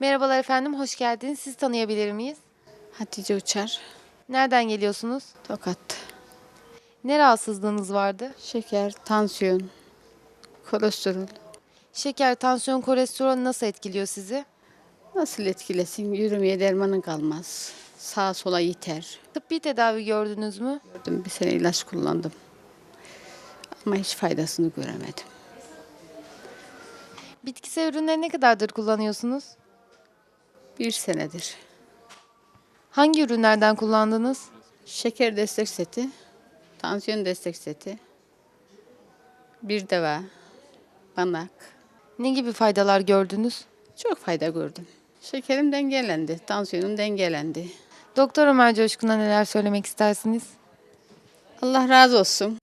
Merhabalar efendim, hoş geldiniz. Sizi tanıyabilir miyiz? Hatice Uçar, Nereden geliyorsunuz? Tokat. Ne rahatsızlığınız vardı? Şeker, tansiyon, kolesterol Şeker, tansiyon, kolesterol nasıl etkiliyor sizi? nasıl etkilesin? Yürümeye dermanın kalmaz. Sağa sola yeter. Tıbbi tedavi gördünüz mü? Gördüm bir sene ilaç kullandım. Ama hiç faydasını göremedim. Bitkisel ürünleri ne kadardır kullanıyorsunuz? Bir senedir. Hangi ürünlerden kullandınız? Şeker destek seti, tansiyon destek seti, bir deva, banak. Ne gibi faydalar gördünüz? Çok fayda gördüm. Şekerim dengelendi, tansiyonum dengelendi. Doktor Ömer Coşkun'a neler söylemek istersiniz? Allah razı olsun.